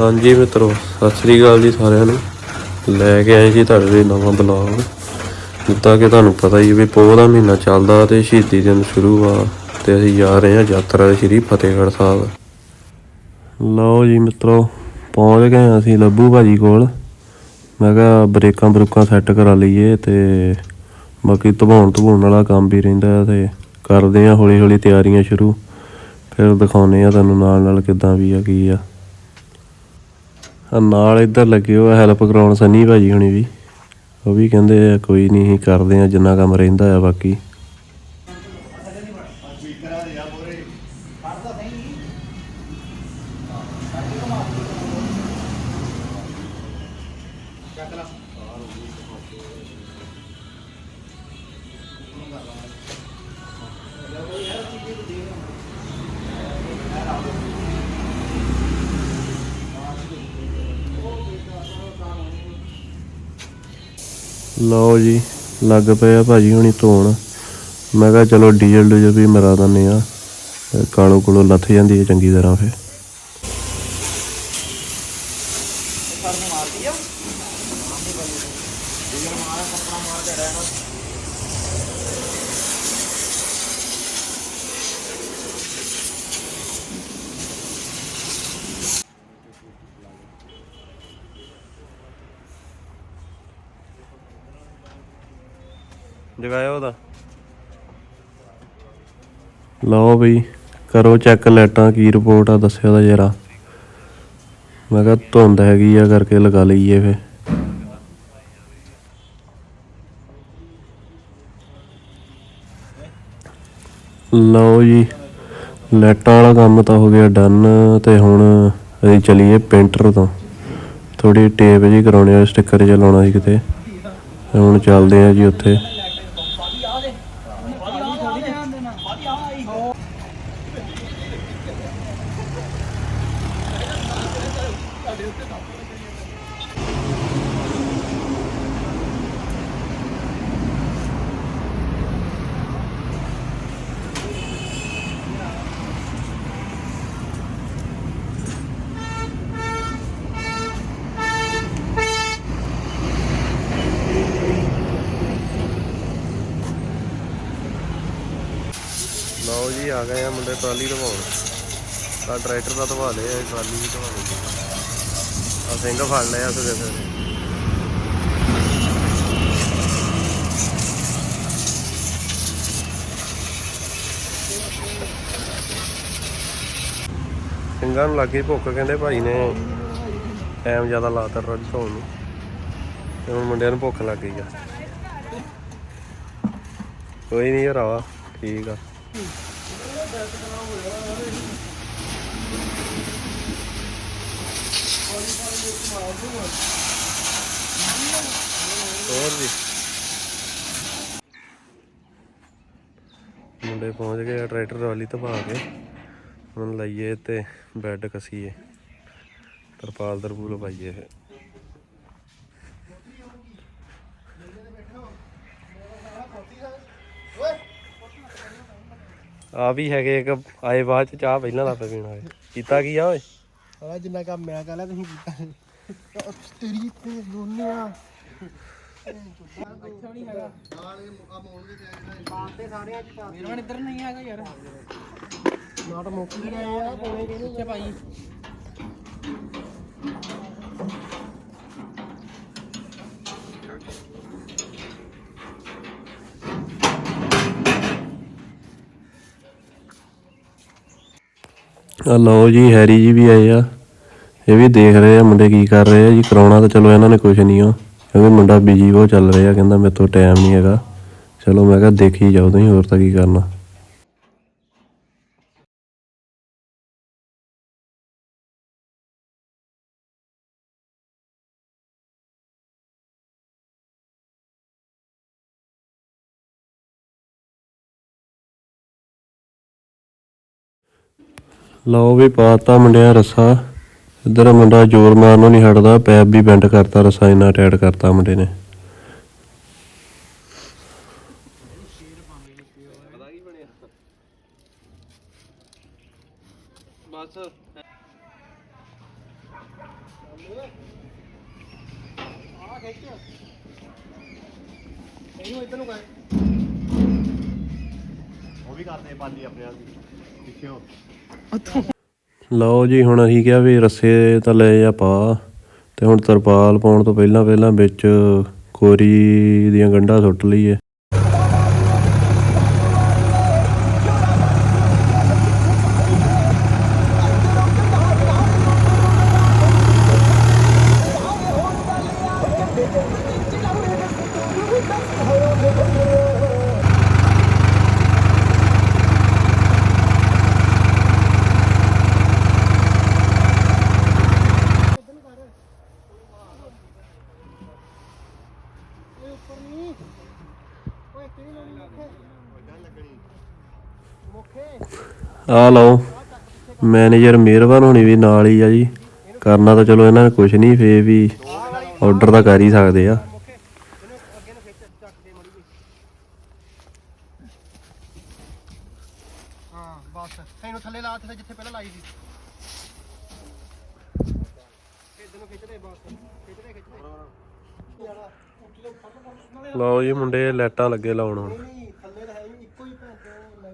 ਹਾਂਜੀ ਮਿੱਤਰੋ, ਸਤਿ ਸ੍ਰੀ ਅਕਾਲ ਜੀ ਸਾਰਿਆਂ ਨੂੰ। ਲੈ ਕੇ ਆਏ ਜੀ ਤੁਹਾਡੇ ਲਈ ਨਵਾਂ ਬਲੌਗ। ਜਿੱਦਾਂ ਕਿ ਤੁਹਾਨੂੰ ਪਤਾ ਹੀ ਵੀ ਪੋਹ ਦਾ ਮਹੀਨਾ ਚੱਲਦਾ ਤੇ ਸ਼ਹੀਦੀ ਦਿਨ ਸ਼ੁਰੂ ਆ ਤੇ ਅਸੀਂ ਜਾ ਰਹੇ ਹਾਂ ਯਾਤਰਾ ਸ਼੍ਰੀ ਫਤਿਹਗੜ੍ਹ ਸਾਹਿਬ। ਲਓ ਜੀ ਮਿੱਤਰੋ, ਪਹੁੰਚ ਗਏ ਹਾਂ ਅਸੀਂ ਲੱਭੂ ਭਾਜੀ ਕੋਲ। ਮੈਂ ਕਿਹਾ ਬ੍ਰੇਕਾਂ ਬਰੂਕਾਂ ਸੈੱਟ ਕਰਾ ਲਈਏ ਤੇ ਬਾਕੀ ਧਵਾਉਣ ਧਵਾਉਣ ਵਾਲਾ ਕੰਮ ਵੀ ਰਹਿੰਦਾ ਤੇ ਕਰਦੇ ਆ ਹੌਲੀ ਹੌਲੀ ਤਿਆਰੀਆਂ ਸ਼ੁਰੂ। ਫਿਰ ਦਿਖਾਉਨੇ ਆ ਤੁਹਾਨੂੰ ਨਾਲ ਨਾਲ ਕਿੱਦਾਂ ਵੀ ਆ, ਕੀ ਆ। ਆ ਨਾਲ ਇੱਧਰ ਲੱਗੇ ਹੋ ਹੈਲਪ ਕਰਾਉਣ ਸਨੀ ਭਾਜੀ ਹੁਣੀ ਵੀ। ਉਹ ਵੀ ਕਹਿੰਦੇ ਆ, ਕੋਈ ਨਹੀਂ ਅਸੀਂ ਕਰਦੇ ਆ, ਜਿੰਨਾ ਕੰਮ ਰਹਿੰਦਾ ਆ ਬਾਕੀ। ਲਓ ਜੀ, ਲੱਗ ਪਏ ਆ ਭਾਜੀ ਹੁਣੀ ਧੋਣ। ਮੈਂ ਕਿਹਾ ਚਲੋ ਡੀਜ਼ਲ ਡੂਜ਼ਲ ਵੀ ਮਰਾ ਦਿੰਦੇ ਆ ਤੇ ਕਾਲੋ ਕੋਲੋਂ ਲੱਥ ਜਾਂਦੀ ਹੈ ਚੰਗੀ ਤਰ੍ਹਾਂ ਫਿਰ। ਜਗਾਇਆ ਉਹਦਾ? ਲਓ ਬਈ, ਕਰੋ ਚੈੱਕ ਲੈਟਾਂ ਕੀ ਰਿਪੋਰਟ ਆ, ਦੱਸਿਓ ਦਾ ਜਰਾ। ਮੈਂ ਕਿਹਾ ਧੁੰਦ ਹੈਗੀ ਆ ਕਰਕੇ ਲਗਾ ਲਈਏ ਫੇ ਲਓ ਜੀ, ਲਾਈਟਾਂ ਵਾਲਾ ਕੰਮ ਤਾਂ ਹੋ ਗਿਆ ਡਨ ਤੇ ਹੁਣ ਅਸੀਂ ਚਲੀਏ ਪੇਂਟਰ ਤੋਂ। ਥੋੜੀ ਟੇਪ ਜੀ ਕਰਾਉਣੀ ਆ ਸਟicker ਜਿਹਾ ਲਾਉਣਾ ਸੀ ਕਿਤੇ। ਹੁਣ ਚੱਲਦੇ ਆ ਜੀ ਉੱਥੇ ਲਓ ਜੀ ਆ ਗਏ ਆ ਮੁੰਡੇ ਟਰਾਲੀ ਧਵਾਉਣ ਆ ਟਰੈਕਟਰ ਦਾ ਧਵਾ ਲਿਆ ਟਰਾਲੀ ਵੀ ਧਵਾ ਲਈ। ਆ ਸਿੰਘ ਫੜ ਲਿਆ ਸਦੇ ਸਦੇ ਸਿੰਘਾਂ ਨੂੰ ਲੱਗੀ ਭੁੱਖ, ਕਹਿੰਦੇ ਭਾਈ ਨੇ ਟਾਈਮ ਜ਼ਿਆਦਾ ਲਾਤਾ ਟਰਾਲੀ ਧੋਣ ਨੂੰ। ਤੇ ਹੁਣ ਮੁੰਡਿਆਂ ਨੂੰ ਭੁੱਖ ਲੱਗ ਗਈ ਆ। ਕੋਈ ਨਹੀਂ ਭਰਾਵਾ, ਠੀਕ ਆ। ਹੋਰ ਜੀ। ਮੁੰਡੇ ਪਹੁੰਚ ਗਏ ਟਰੈਕਟਰ ਵਾਲੀ ਧਵਾ ਕੇ। ਹੁਣ ਲਈਏ ਤੇ ਬੈੱਡ ਕਸੀਏ। ਤਰਪਾਲ ਤਰਪੂਲ ਪਾਈਏ ਫਿਰ ਆ ਵੀ ਹੈਗੇ ਇੱਕ ਆਏ ਬਾਅਦ ਚ ਚਾਹ ਪਹਿਲਾਂ ਲੱਗ ਪੀਣਾ ਹੈ ਕੀਤਾ ਕੀ ਆ ਓਏ? ਸਾਲਾ ਜਿੰਨਾ ਕੰਮ ਮੈਂ ਕਰ ਲਿਆ ਤੁਸੀਂ ਕੀਤਾ ਤੇਰੀ ਤੇ ਦੋਨੇ ਆ। ਇੱਥੇ ਨਹੀਂ ਹੈਗਾ ਪਾਤੇ ਸਾਰੇ ਅੱਜ ਮੇਰਾ ਇੱਧਰ ਨਹੀਂ ਹੈਗਾ ਯਾਰ। ਨਾਟ ਮੁੱਕ ਗਏ ਆ ਕੋਲੇ ਕਿਹਨੂੰ ਭਾਈ। ਆ ਲਓ ਜੀ, ਹੈਰੀ ਜੀ ਵੀ ਆਏ ਆ। ਇਹ ਵੀ ਦੇਖ ਰਹੇ ਆ ਮੁੰਡੇ ਕੀ ਕਰ ਰਹੇ ਆ ਜੀ। ਕਰਾਉਣਾ ਤਾਂ ਚਲੋ ਇਹਨਾਂ ਨੇ ਕੁਝ ਨਹੀਂ ਆ ਕਿਉਂਕਿ ਮੁੰਡਾ ਬਿਜ਼ੀ ਬਹੁਤ ਚੱਲ ਰਿਹਾ, ਕਹਿੰਦਾ ਮੇਰੇ ਤੋਂ ਟਾਈਮ ਨਹੀਂ ਹੈਗਾ। ਚਲੋ ਮੈਂ ਕਿਹਾ ਦੇਖੀ ਜਾਓ ਤੁਸੀਂ ਹੋਰ ਤਾਂ ਕੀ ਕਰਨਾ। ਲਓ ਵੀ ਪਾਤਾ ਮੁੰਡਿਆਂ ਰੱਸਾ। ਇੱਧਰ ਮੁੰਡਾ ਜ਼ੋਰ ਮਾਰਨੋਂ ਨਹੀਂ ਹਟਦਾ, ਪੈਪ ਵੀ ਬੈਂਡ ਕਰਤਾ ਰੱਸਾ, ਇੰਨਾ ਟਾਈਟ ਕਰਤਾ ਮੁੰਡੇ ਨੇ ਬਸ ਆ ਖਿੱਚ ਇਹਨੂੰ ਇੱਧਰ ਨੂੰ ਕਰ ਉਹ ਵੀ ਕਰਦੇ ਪਾਲੀ ਆਪਣੇ ਆਪ ਦੀ ਦੇਖਿਓ ਲਓ ਜੀ, ਹੁਣ ਅਸੀਂ ਕਿਹਾ ਵੀ ਰੱਸੇ ਤਾਂ ਲੈ ਜਾ ਪਾ ਅਤੇ ਹੁਣ ਤਰਪਾਲ ਪਾਉਣ ਤੋਂ ਪਹਿਲਾਂ ਪਹਿਲਾਂ ਵਿੱਚ ਕੋਰੀ ਦੀਆਂ ਗੰਢਾਂ ਸੁੱਟ ਲਈਏ। ਆ ਲਓ ਮੈਨੇਜਰ ਮਿਹਰਬਾਨ ਹੋਣੀ ਵੀ ਨਾਲ ਹੀ ਆ ਜੀ। ਕਰਨਾ ਤਾਂ ਚਲੋ ਇਹਨਾਂ ਨੇ ਕੁਝ ਨਹੀਂ ਫੇ ਵੀ ਆਰਡਰ ਤਾਂ ਕਰ ਹੀ ਸਕਦੇ ਆ। ਬਸ। ਇਹਨੂੰ ਥੱਲੇ ਲਾ ਤੇ ਜਿੱਥੇ ਪਹਿਲਾਂ ਲਾਈ ਸੀ। ਲਓ ਜੀ ਮੁੰਡੇ ਲਾਈਟਾਂ ਲੱਗੇ ਲਾਉਣ ਹੁਣ ਨਹੀਂ ਥੱਲੇ ਤਾਂ ਹੈ ਹੀ ਇੱਕੋ ਹੀ ਭੈਣ ਚੋ ਲੈ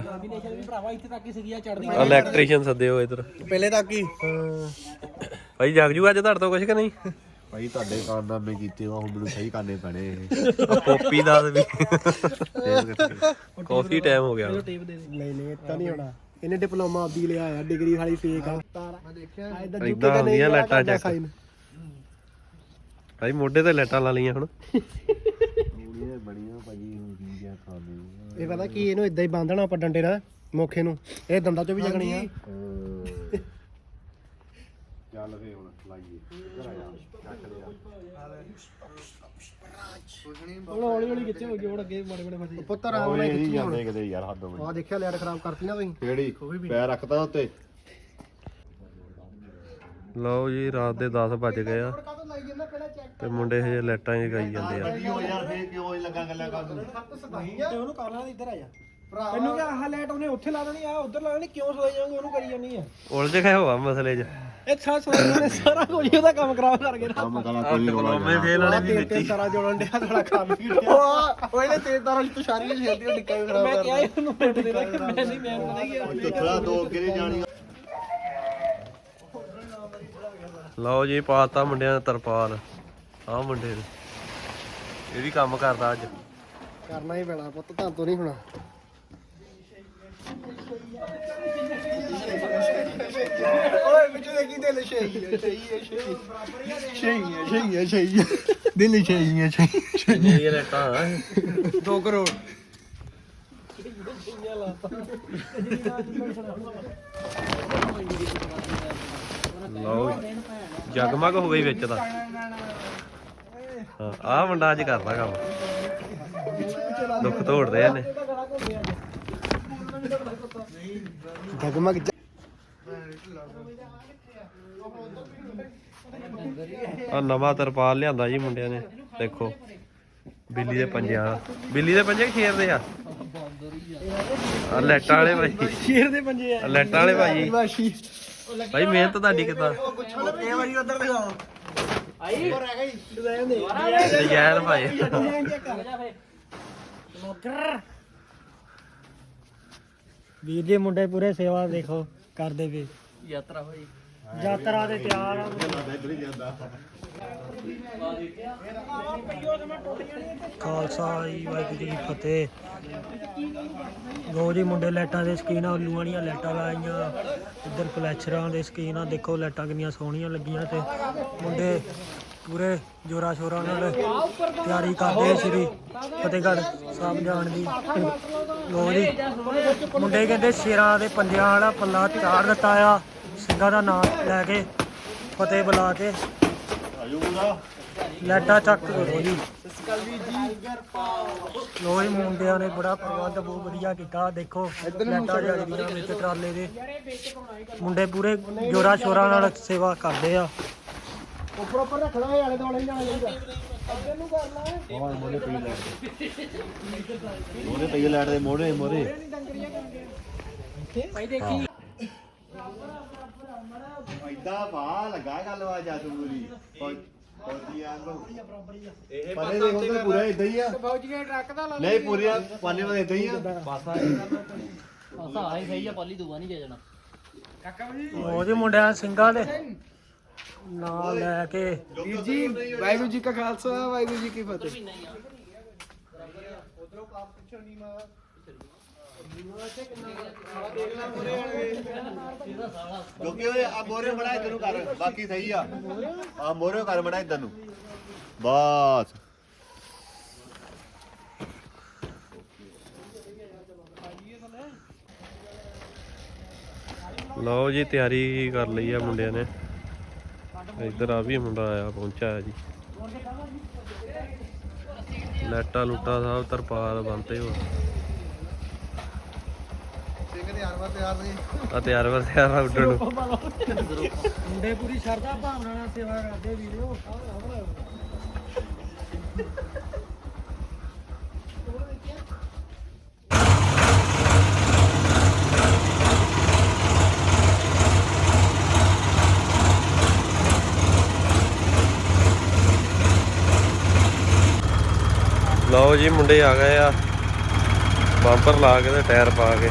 ਕੰਬੀਨੇਸ਼ਨ ਵੀ ਭਰਾਵਾ ਇੱਥੇ ਤੱਕ ਹੀ ਸੀਗੀ ਆ ਚੜਦੀ ਇਲੈਕਟ੍ਰੀਸ਼ੀਅਨ ਸੱਦਿਓ ਇਧਰ। ਪਹਿਲੇ ਤੱਕ ਹੀ। ਭਾਈ ਜਗ ਜੂ ਅੱਜ ਤੁਹਾਡੇ ਤੋਂ ਕੁਝ ਕਿ ਨਹੀਂ? ਭਾਈ ਤੁਹਾਡੇ ਕਾਰਨਾਮੇ ਕੀਤੇ ਵਾ ਹੁਣ ਮੈਨੂੰ ਸਹੀ ਕਰਨੇ ਪੈਣੇ ਇਹ। ਦਾ ਵੀ। ਕਾਫੀ ਟਾਈਮ ਹੋ ਗਿਆ। ਨਹੀਂ ਨਹੀਂ ਤਾਂ ਨਹੀਂ ਹੋਣਾ। ਇਹਨੇ ਡਿਪਲੋਮਾ ਆਪਦੀ ਲਿਆ ਆ ਡਿਗਰੀ ਵਾਲੀ ਫੇਕ ਆ। ਮੈਂ ਦੇਖਿਆ। ਇਦਾਂ ਏਦਾਂ ਹੁੰਦੀਆਂ ਲਾਈਟਾਂ check। ਭਾਈ ਮੋਢੇ ਤੇ ਲਾਈਟਾਂ ਲਾ ਲਈਆਂ ਹੁਣ ਗੋਲੀਆਂ ਬੜੀਆਂ ਭਾਜੀ ਹੁਣ ਕੀ ਕਿਆ ਖਾਣੇ ਇਹ ਪਤਾ ਕੀ ਇਹਨੂੰ ਇਦਾਂ ਹੀ ਬੰਨਣਾ ਆਪਾਂ ਡੰਡੇ ਨਾਲ ਮੋਖੇ ਨੂੰ। ਇਹ ਦੰਦਾਂ ਚੋਂ ਵੀ ਜਗਣੀ ਆ। ਚੱਲ ਫੇ ਹੁਣ ਲਾਈਏ। ਇੱਧਰ ਆ ਜਾ ਚੱਕ ਲਿਆ। ਹੁਣ ਹੌਲੀ ਹੌਲੀ ਕਿੱਥੇ ਹੋ ਗਏ ਹੁਣ ਅੱਗੇ ਬੜੇ ਬੜੇ ਫਸੇ ਪੁੱਤਰ ਆਰਾਮ ਨਾਲ ਹੁਣ ਜਾਂਦੇ ਕਿਤੇ ਯਾਰ ਹੱਦ ਹੋਣੀ ਆ ਦੇਖਿਆ ਲੈਟ ਖਰਾਬ ਕਰਤੀ ਨਾ ਤੁਸੀਂ। ਕਿਹੜੀ? ਪੈਰ ਰੱਖਦਾ ਉੱਤੇ। ਲਓ ਜੀ ਰਾਤ ਦੇ 10 ਵੱਜ ਗਏ ਆ। ਤੇ ਮੁੰਡੇ ਹਜੇ ਲਾਈਟਾਂ ਹੀ ਗਾਈ ਜਾਂਦੇ ਆ। ਹੋ ਯਾਰ ਫੇ ਕਿਉਂ ਲੱਗਾ ਗੱਲਾਂ ਕਰ ਹੱਥ ਸਦਾਈਆਂ ਤੇ ਉਹਨੂੰ ਕਰ ਇੱਧਰ ਆ ਜਾ। ਤੈਨੂੰ ਕਿ ਆਹ ਲੈਟ ਉਹਨੇ ਉੱਥੇ ਲਾ ਦੇਣੀ ਆ ਉਧਰ ਲਾ ਦੇਣੀ ਕਿਉਂ ਸਦਾਈ ਜਾਊਂਗਾ ਉਹਨੂੰ ਕਰੀ ਜਾਨੀ ਆ। ਉਲਝ ਗਏ ਹੋਆ ਮਸਲੇ 'ਚ। ਇਹ ਸਾਰਾ ਸਦਾਈਆਂ ਨੇ ਸਾਰਾ ਕੁਝ ਉਹਦਾ ਕੰਮ ਖਰਾਬ ਕਰ ਗਿਆ ਕੰਮ ਕਰਾ ਕੋਈ ਰੋਲਾ ਮੈਂ ਫੇਲ ਵਾਲੇ ਵੀ ਤੇਲ ਵਿੱਚ ਤੇ ਸਾਰਾ ਜੋੜਨ ਡਿਆ ਥੋੜਾ ਕੰਮ ਵੀ ਉਹ ਇਹਨੇ ਤੇਜ਼ ਤਾਰਾਂ ਚ ਤੁਸ਼ਾਰੀ ਵਿੱਚ ਛੇਲਦੀ ਉਹ ਨਿੱਕਾ ਵੀ ਖਰਾਬ ਕਰ ਮੈਂ ਕਿਹਾ ਇਹਨੂੰ ਮਿੰਟ ਦੇ ਮੈਂ ਨਹੀਂ ਮੈਂ ਪਤਾ ਕੀ ਥੋੜਾ ਦੋ ਅੱਗੇ ਨਹੀਂ ਜਾਣੀ। ਲਓ ਜੀ ਪਾਤਾ ਮੁੰਡਿਆਂ ਦਾ ਤਰਪਾਲ। ਆ ਮੁੰਡੇ ਨੇ। ਇਹ ਵੀ ਕੰਮ ਕਰਦਾ ਅੱਜ। ਕਰਨਾ ਹੀ ਪੈਣਾ ਪੁੱਤ ਤਾਂ ਤੋਂ ਨਹੀਂ ਹੋਣਾ। ਓਏ ਵਿੱਚ ਦੇਖੀ ਦਿਲ ਸ਼ਹੀ ਹੈ ਸ਼ਹੀ ਹੈ ਸ਼ਹੀ ਸ਼ਹੀ ਹੈ ਸ਼ਹੀ ਹੈ ਸ਼ਹੀ ਹੈ ਦਿਲ ਸ਼ਹੀ ਹੈ ਸ਼ਹੀ ਇਹ ਲਾਈਟਾਂ 2 ਕਰੋੜ। ਲਓ। ਜਗਮਗ ਹੋ ਗਈ ਵਿੱਚ ਦਾ। ਹਾਂ ਆਹ ਮੁੰਡਾ ਅੱਜ ਕਰਦਾ ਕੰਮ। ਦੁੱਖ ਤੋੜਦੇ ਨੇ ਜਗਮਗ ਆ ਨਵਾਂ ਤਰਪਾਲ ਲਿਆਂਦਾ ਜੀ ਮੁੰਡਿਆਂ ਨੇ ਦੇਖੋ। ਬਿੱਲੀ ਦੇ ਪੰਜਿਆਂ ਬਿੱਲੀ ਦੇ ਪੰਜੇ ਸ਼ੇਰ ਦੇ ਆ। ਆ ਲੈਟਾਂ ਵਾਲੇ ਭਾਈ। ਸ਼ੇਰ ਦੇ ਪੰਜੇ ਆ। ਲੈਟਾਂ ਵਾਲੇ ਭਾਈ। ਭਾਈ ਮਿਹਨਤ ਤੁਹਾਡੀ ਕਿਦਾਂ? ਕਈ ਵਾਰੀ ਉਧਰ ਦਿਖਾਓ ਆਈ ਹੋਰ ਆ ਗਈ ਡਿਜ਼ਾਈਨ ਦੇ ਡਿਜ਼ਾਈਨ ਭਾਈ। ਡਿਜ਼ਾਈਨ ਚੈੱਕ ਕਰ ਵੀਰ ਜੀ ਮੁੰਡੇ ਪੂਰੇ ਸੇਵਾ ਦੇਖੋ ਕਰਦੇ ਵੇ ਯਾਤਰਾ ਹੋਈ। ਯਾਤਰਾ ਤੇ ਤਿਆਰ ਆ। ਖਾਲਸਾ ਜੀ, ਵਾਹਿਗੁਰੂ ਜੀ ਕੀ ਫਤਿਹ। ਲੋ ਜੀ, ਮੁੰਡੇ ਲਾਈਟਾਂ ਦੇ ਸਕੀਨ ਉੱਲੂ ਵਾਲੀਆਂ ਲਾਈਟਾਂ ਲਾਈਆਂ। ਇੱਧਰ ਕਲੈਚਰਾਂ ਦੇ ਸਕੀਨ ਆ, ਦੇਖੋ ਲਾਈਟਾਂ ਕਿੰਨੀਆਂ ਸੋਹਣੀਆਂ ਲੱਗੀਆਂ ਤੇ। ਮੁੰਡੇ ਪੂਰੇ ਜੋਰਾ ਸ਼ੋਰਾ ਨਾਲ ਤਿਆਰੀ ਕਰਦੇ ਸ਼੍ਰੀ ਫਤਿਹਗੜ੍ਹ ਸਾਹਿਬ ਜਾਣ ਦੀ। ਲੋ ਜੀ, ਮੁੰਡੇ ਕਹਿੰਦੇ ਸ਼ੇਰਾਂ ਦੇ ਪੰਜਿਆਂ ਵਾਲਾ ਪੱਲਾ ਚਾੜ ਦਿੱਤਾ ਆ। ਸਿੰਘਾਂ ਦਾ ਨਾਮ ਲੈ ਕੇ ਫਤਿਹ ਬੁਲਾ ਕੇ ਲਾਡਾ ਚੱਕ ਕਰੋ ਜੀ ਲੋਈ ਮੁੰਡਿਆਂ ਨੇ ਬੜਾ ਪ੍ਰਬੰਧ ਬਹੁਤ ਵਧੀਆ ਕੀਤਾ। ਦੇਖੋ ਲਾਡਾ ਜਗਦੀਆਂ ਵਿੱਚ ਟਰਾਲੇ ਦੇ ਮੁੰਡੇ ਪੂਰੇ ਜੋਰਾ ਸ਼ੋਰਾ ਨਾਲ ਸੇਵਾ ਕਰਦੇ ਆ। ਉੱਪਰ ਉੱਪਰ ਰੱਖਣਾ ਹੈ ਆਲੇ ਦੁਆਲੇ ਜਾਣਾ ਚਾਹੀਦਾ। ਅੱਗੇ ਨੂੰ ਕਰਨਾ ਹੈ ਮੋਰੇ ਪਈ ਲੈਟ ਦੇ। ਮੋਰੇ ਮੋਰੇ ਭਾਈ ਦੇਖੀ ਐਦਾਂ ਭਾ ਲੱਗਾ ਗੱਲ ਵਾ ਜਾਦੂ ਪੂਰੀ ਫੌਜੀ ਆਂਗੋ ਇਹ ਪਰੇ ਤਾਂ ਪੂਰਾ ਇਦਾਂ ਹੀ ਆ। ਫੌਜੀਆਂ ਟਰੱਕ ਦਾ ਲਾ ਨਹੀਂ ਪੂਰੀਆਂ ਪਾਣੇ ਵਾਲੇ ਇਦਾਂ ਹੀ ਆ। ਪਾਸਾ ਆਈ ਸਹੀ ਆ ਪਾਲੀ ਦੂਆ ਨਹੀਂ ਜਾ ਜਾਣਾ ਉਹਦੇ ਮੁੰਡਿਆਂ ਸਿੰਘਾਂ ਦੇ। ਨਾਂ ਲੈ ਕੇ। ਵੀਰ ਜੀ ਵਾਹਿਗੁਰੂ ਜੀ ਕਾ ਖਾਲਸਾ ਵਾਹਿਗੁਰੂ ਜੀ ਕੀ ਫਤਿਹ। ਕਿਉਂਕਿ ਉਹ ਆ ਮੋਰੇ ਬੜਾ ਇਧਰ ਨੂੰ ਕਰ ਬਾਕੀ ਸਹੀ ਆ। ਆ ਮੋਰੇ ਕਰ ਬੜਾ ਇਧਰ ਨੂੰ। ਬਸ। ਲਓ ਜੀ, ਤਿਆਰੀ ਕਰ ਲਈ ਆ ਮੁੰਡਿਆਂ ਨੇ। ਇੱਧਰ ਆ ਵੀ ਮੁੰਡਾ ਆਇਆ ਪਹੁੰਚਾ ਜੀ। ਲੈਟਾ ਲੁੱਟਾ ਸਾਹਿਬ ਤਰਪਾਲ ਬੰਤੇ ਹੋ ਸਿੰਘ ਦੇ ਆਰਵਾ ਤਿਆਰ ਨਹੀਂ ਆ ਤਿਆਰ ਵਰ ਤਿਆਰ ਆ ਉੱਡਣ ਨੂੰ। ਮੁੰਡੇ ਪੂਰੀ ਸ਼ਰਧਾ ਭਾਵਨਾ ਨਾਲ ਸੇਵਾ ਕਰਦੇ ਵੀਡੀਓ ਲਓ ਜੀ ਮੁੰਡੇ ਆ ਗਏ ਆ। ਬੰਪਰ ਲਾ ਕੇ ਤੇ ਟਾਇਰ ਪਾ ਕੇ।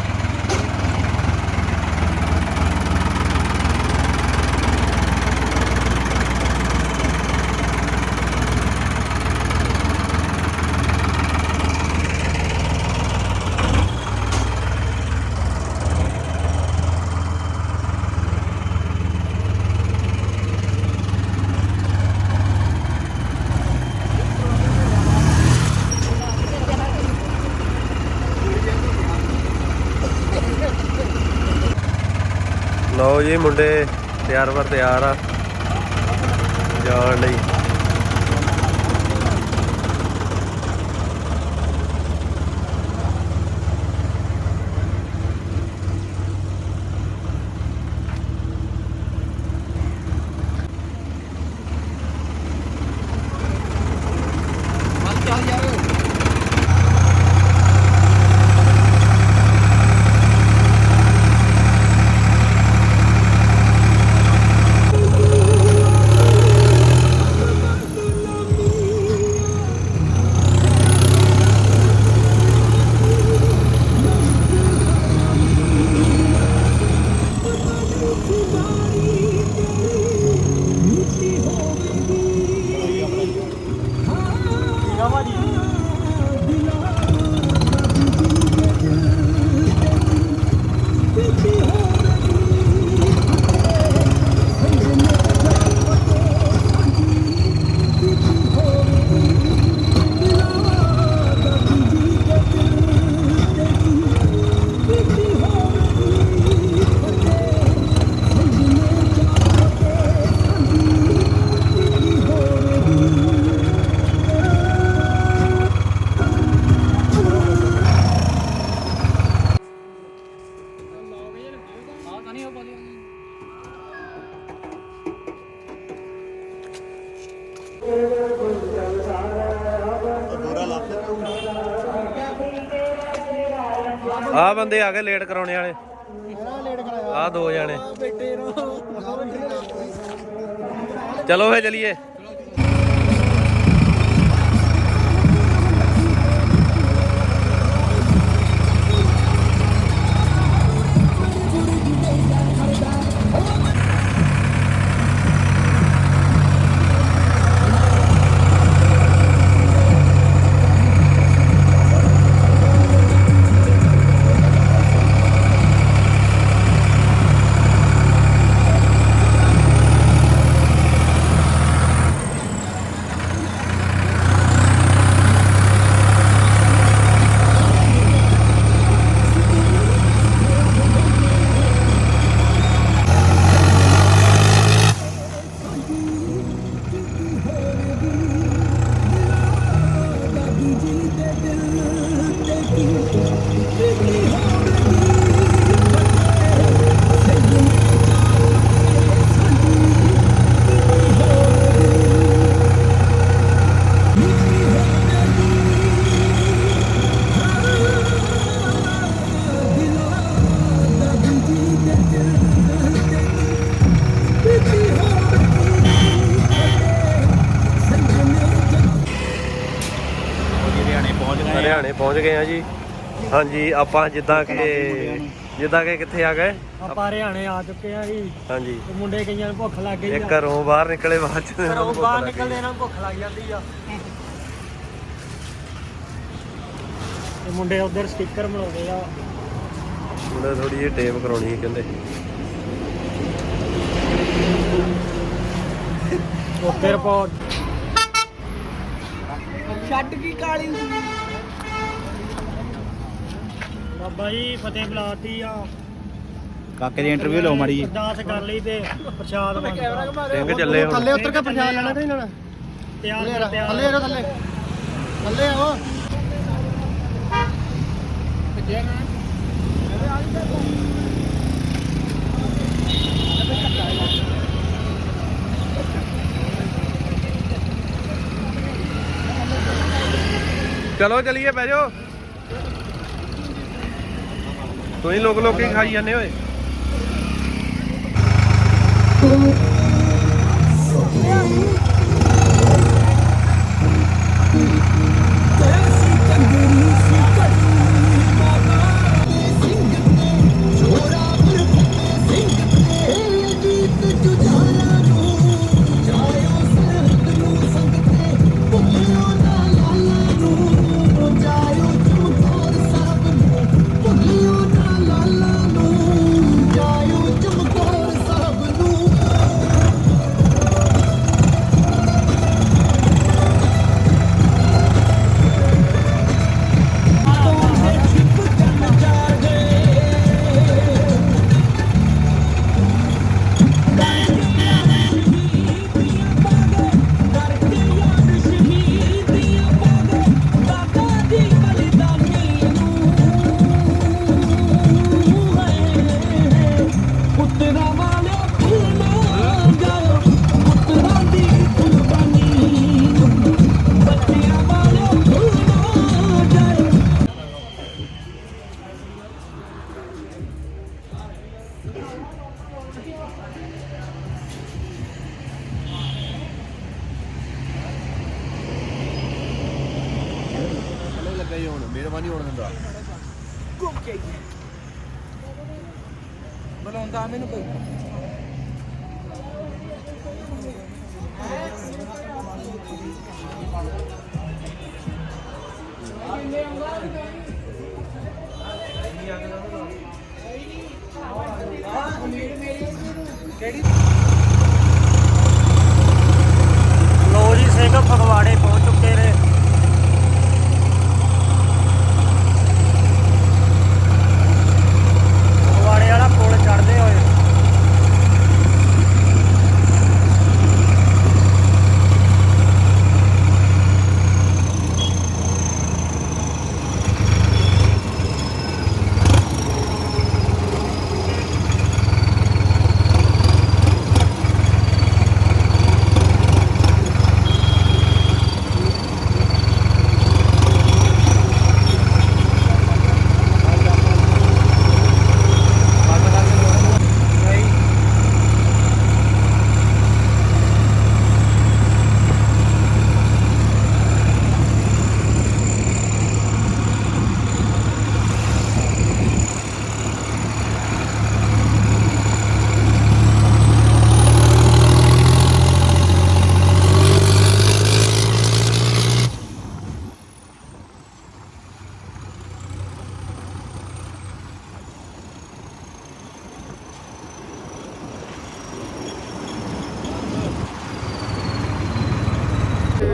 ਲਓ ਜੀ ਮੁੰਡੇ ਤਿਆਰ ਵਰ ਤਿਆਰ ਆ। ਜਾਣ ਲਈ। ਆ ਬੰਦੇ ਆ ਗਏ ਲੇਟ ਕਰਾਉਣੇ ਵਾਲੇ। ਆ ਦੋ ਜਾਣੇ। ਚਲੋ ਫੇ ਚਲੀਏ। ਹਾਂਜੀ ਆਪਾਂ ਜਿੱਦਾਂ ਕਿ ਜਿੱਦਾਂ ਕਿ ਕਿੱਥੇ ਆ ਗਏ? ਆਪਾਂ ਹਰਿਆਣੇ ਆ ਚੁੱਕੇ ਆ ਜੀ। ਹਾਂਜੀ। ਤੇ ਮੁੰਡੇ ਕਈਆਂ ਨੂੰ ਭੁੱਖ ਲੱਗ ਗਈ ਇਹ ਆ ਘਰੋਂ ਬਾਹਰ ਨਿਕਲੇ ਬਾਅਦ ਚ ਇਹਨਾਂ ਘਰੋਂ ਨੂੰ ਭੁੱਖ ਬਾਹਰ ਲੱਗ। ਨਿਕਲਦੇ ਇਹਨਾਂ ਨੂੰ ਭੁੱਖ ਲੱਗ ਜਾਂਦੀ ਆ। ਤੇ ਮੁੰਡੇ ਉਧਰ ਸਟicker ਬਣਾਉਂਦੇ ਆ। ਉਹਨੇ ਥੋੜੀ ਜਿਹੀ ਟੇਪ ਕਰਾਉਣੀ ਸੀ ਕਹਿੰਦੇ। ਉੱਥੇ ਰਿਪੋਰਟ ਛੱਡ ਕੀ ਕਾਲੀ ਬਾਬਾ ਜੀ ਫਤਿਹ ਬੁਲਾਤੀ ਆ। ਕਾਕੇ ਦੀ ਇੰਟਰਵਿਊ ਲਓ ਮਾੜੀ ਅਰਦਾਸ ਕਰ ਲਈ ਤੇ ਪ੍ਰਸ਼ਾਦ ਵੰਡਦਾ ਸਿੰਘ ਚੱਲੇ ਹੁਣ। ਥੱਲੇ ਉਤਰ ਕੇ ਪਛਾਣ ਲੈਣਾ ਤੇ ਥੱਲੇ ਕਰ ਆ ਤਿਆਰ। ਥੱਲੇ ਆ ਥੱਲੇ। ਥੱਲੇ ਆਓ ਚਲੋ ਚਲੀਏ ਬਹਿ ਜਾਓ। ਤੁਸੀਂ ਲੋਕ ਲੋਕੀ ਖਾਈ ਜਾਂਦੇ ਓਏ। ਲੱਗਾ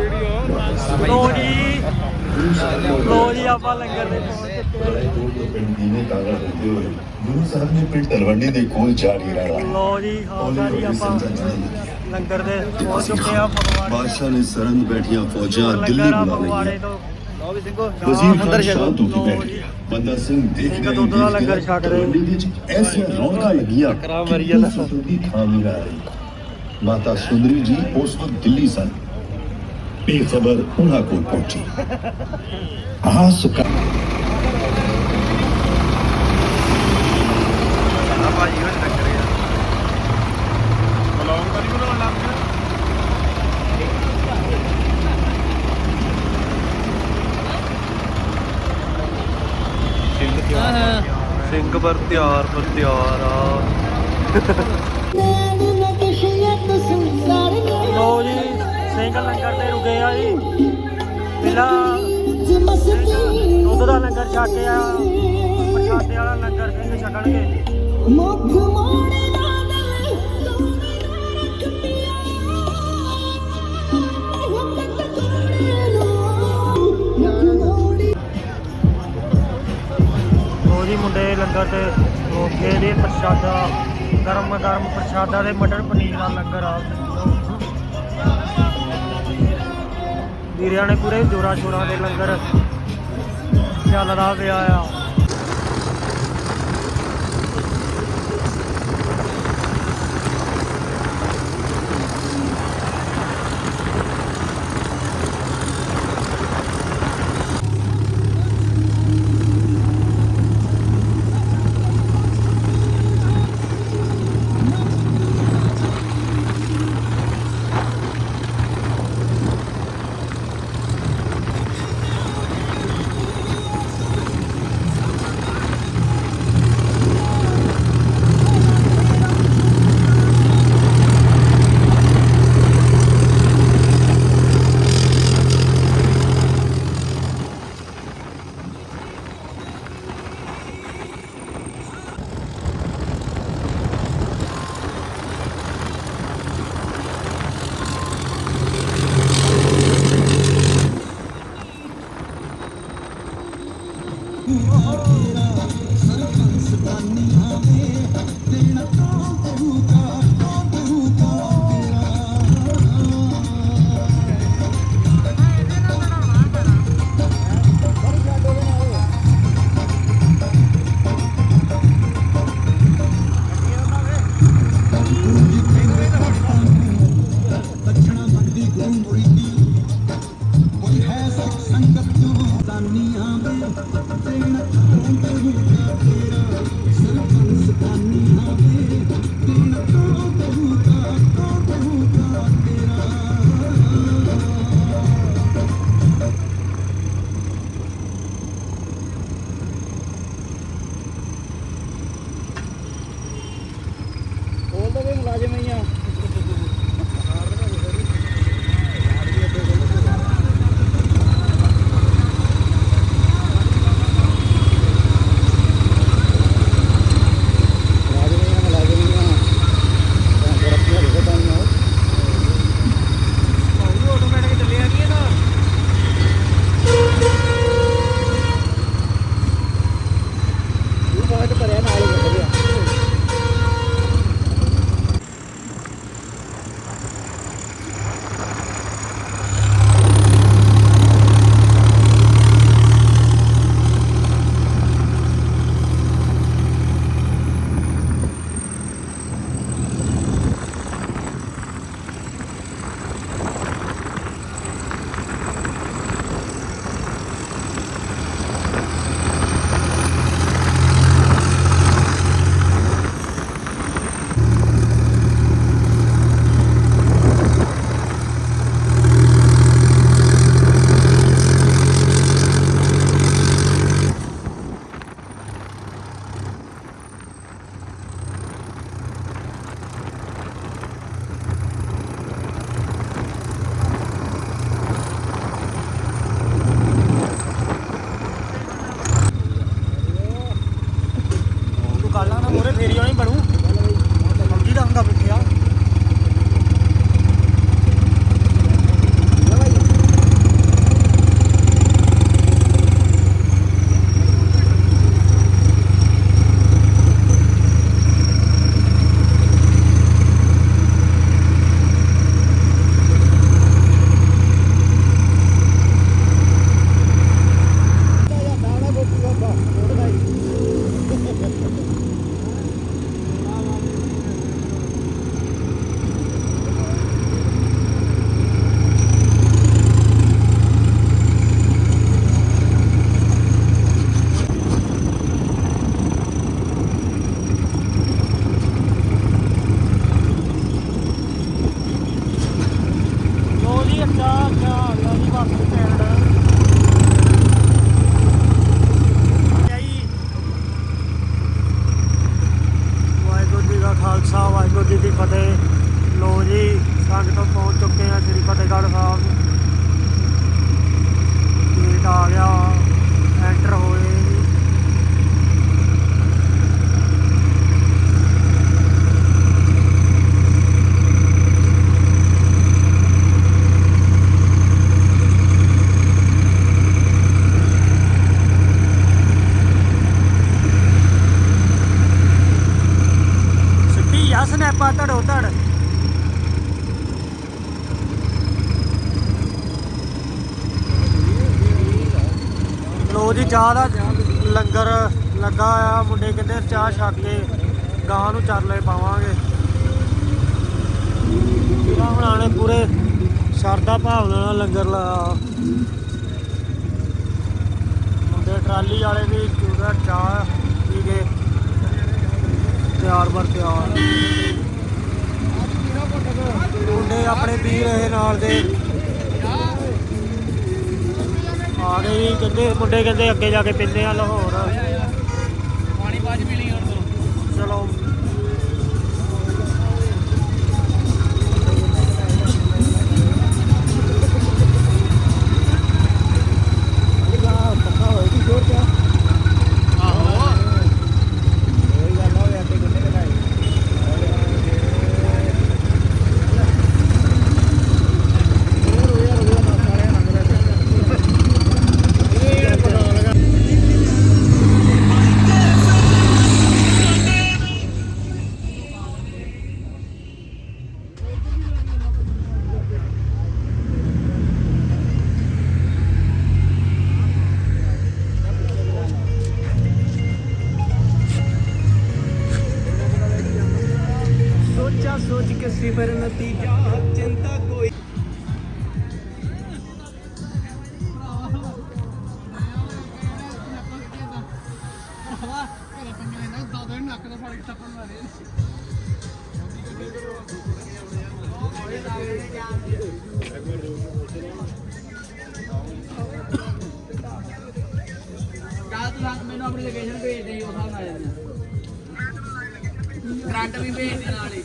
ਲੋ ਜੀ। ਲੋ ਜੀ ਆਪਾਂ ਲੰਗਰ ਦੇ ਪਿੰਡ ਦੀਨੇ ਕਾਗਾ ਰਹਿੰਦੇ ਹੋਏ ਗੁਰੂ ਸਾਹਿਬ ਨੇ ਪਿੰਡ ਤਲਵੰਡੀ ਦੇ ਕੋਲ ਜਾਰੀ ਰਾਣਾ ਲੋ ਜੀ ਹਾਂ ਜੀ ਆਪਾਂ ਲੰਗਰ ਦੇ ਪਹੁੰਚ ਚੁੱਕੇ ਆ ਫਗਵਾੜੇ ਬਾਦਸ਼ਾਹ ਨੇ ਸਰੰਦ ਬੈਠੀਆਂ ਫੌਜਾਂ ਦਿੱਲੀ ਲੰਗਰ ਆ ਬੁਲਾ ਫਗਵਾੜੇ ਲਈਆਂ ਤੋਂ ਵਜ਼ੀਰ ਖਾਨ ਸ਼ਾਂਤ ਹੋ ਕੇ ਬੈਠ। ਗਿਆ ਬੰਦਾ ਸਿੰਘ ਦੇਖ ਸਿੰਘ ਰਿਹਾ ਦੁੱਧ ਦਾ ਲੰਗਰ ਛਕ ਰਹੇ। ਤਲਵੰਡੀ ਵਿੱਚ ਐਸੀਆਂ ਰੌਣਕਾਂ ਲੱਗੀਆਂ ਕਰਾਂ ਮਰੀ ਜਾਂਦਾ। ਕਿ ਦੀ ਥਾਂ ਨਹੀਂ ਲਾ ਰਹੀ। ਮਾਤਾ ਸੁੰਦਰੀ ਜੀ ਉਸ ਵਕਤ ਦਿੱਲੀ ਸਨ। ਇਹ ਖਬਰ ਉਹਨਾਂ ਕੋਲ ਪਹੁੰਚੀ। ਆਹ ਸੁਕਾ ਸਿੰਘ ਪਰ ਤਿਆਰ ਪਰ ਤਿਆਰ ਆ। ਲੋ ਜੀ। ਸਿੰਘ ਲੰਗਰ ਤੇ ਰੁਕੇ ਆ ਜੀ। ਪਹਿਲਾਂ ਦੁੱਧ ਦਾ ਲੰਗਰ ਛਕ ਕੇ ਆ। ਪ੍ਰਸ਼ਾਦੇ ਵਾਲਾ ਲੰਗਰ ਸਿੰਘ ਛਕਣਗੇ। ਜੀ ਮੁੰਡੇ ਲੰਗਰ ਤੇ ਰੋਕੇ ਦੇ ਪ੍ਰਸ਼ਾਦਾ। ਗਰਮ ਗਰਮ ਪ੍ਰਸ਼ਾਦਾ ਤੇ ਮਟਰ ਪਨੀਰ ਦਾ ਲੰਗਰ ਆ। ਵੀਰਿਆਂ ਨੇ ਪੂਰੇ ਜੋਰਾ ਸ਼ੋਰਾਂ ਦੇ ਲੰਗਰ ਚੱਲਦਾ ਪਿਆ ਆ। ਜੀ ਚਾਹ ਦਾ ਲੰਗਰ ਲੱਗਾ ਆ, ਮੁੰਡੇ ਕਹਿੰਦੇ ਚਾਹ ਛੱਕ ਕੇ ਗਾਂ ਨੂੰ ਚਰਲੇ ਪਾਵਾਂਗੇ। ਇਹਨਾਂ ਹੁਣਾਂ ਨੇ ਪੂਰੇ ਸ਼ਰਧਾ ਭਾਵਨਾ ਨਾਲ ਲੰਗਰ ਲਾਇਆ ਮੁੰਡੇ ਟਰਾਲੀ ਵਾਲੇ ਵੀ ਚੂੜਾ ਚਾਹ ਪੀ ਕੇ ਤਿਆਰ ਬਰ ਤਿਆਰ ਮੁੰਡੇ ਆਪਣੇ ਪੀ ਰਹੇ ਨਾਲ ਦੇ ਆ ਗਏ ਜੀ ਕਹਿੰਦੇ ਮੁੰਡੇ ਕਹਿੰਦੇ ਅੱਗੇ ਜਾ ਕੇ ਪੀਂਦੇ ਆ ਲਾਹੌਰ। ਕਰੰਟ ਵੀ ਭੇਜ ਨਾਲੇ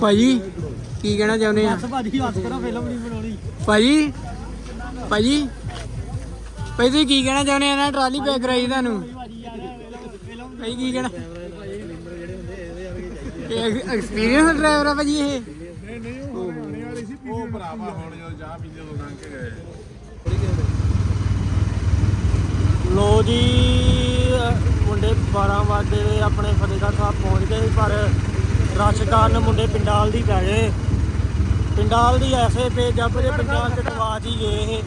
ਭਾਜੀ ਕੀ ਕਹਿਣਾ ਚਾਹੁੰਦੇ ਆ? ਭਾਜੀ ਹੱਥ ਕਰੋ ਫਿਲਮ ਨਹੀਂ ਬਣਾਉਣੀ। ਭਾਜੀ ਭਾਜੀ ਭਾਈ ਤੁਸੀਂ ਕੀ ਕਹਿਣਾ ਚਾਹੁੰਦੇ ਆ? ਨਾ ਟਰਾਲੀ ਪੈਕ ਕਰਾਈ ਤੁਹਾਨੂੰ। ਭਾਈ ਕੀ ਕਹਿਣਾ ਐਕਸਪੀਰੀਅੰਸ ਡਰਾਈਵਰ ਆ ਭਾਜੀ ਇਹ। ਲੋ ਜੀ ਅਹ ਮੁੰਡੇ 12 ਵਜੇ ਦੇ ਆਪਣੇ ਫਤਿਹਗੜ੍ਹ ਸਾਹਿਬ ਪਹੁੰਚ ਗਏ ਸੀ, ਪਰ ਰਸ਼ ਕਾਰਨ ਮੁੰਡੇ ਪਿੰਡਾਲ ਦੀ ਪੈ ਗਏ। ਪਿੰਡਾਲ ਦੀ ਐਸੇ ਪੇ ਜੱਬ ਜੇ ਪਿੰਡਾਲ ਤੇ ਗਵਾਚ ਹੀ ਗਏ ਇਹ।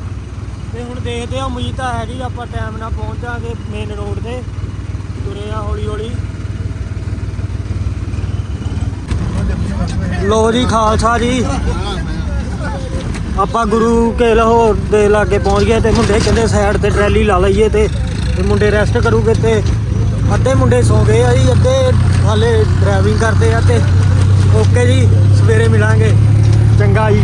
ਤੇ ਹੁਣ ਦੇਖਦੇ ਆ, ਉਮੀਦ ਤਾਂ ਹੈਗੀ ਆਪਾਂ ਟਾਈਮ ਨਾਲ ਪਹੁੰਚਾਂਗੇ ਮੇਨ ਰੋਡ ਤੇ। ਤੁਰੇ ਆ ਹੌਲੀ ਹੌਲੀ। ਲੋ ਜੀ, ਖਾਲਸਾ ਜੀ। ਆਪਾਂ ਗੁਰੂ ਕੇ ਲਾਹੌਰ ਦੇ ਲਾਗੇ ਪਹੁੰਚ ਗਏ ਤੇ ਮੁੰਡੇ ਕਹਿੰਦੇ ਸਾਈਡ ਤੇ ਟਰੈਲੀ ਲਾ ਲਈਏ ਤੇ ਤੇ ਮੁੰਡੇ ਰੈਸਟ ਕਰੂਗੇ ਤੇ ਅੱਧੇ ਮੁੰਡੇ ਸੌ ਗਏ ਆ ਜੀ, ਅੱਧੇ ਹਾਲੇ ਡਰਾਈਵਿੰਗ ਕਰਦੇ ਆ ਤੇ ਓਕੇ ਜੀ ਸਵੇਰੇ ਮਿਲਾਂਗੇ। ਚੰਗਾ ਜੀ।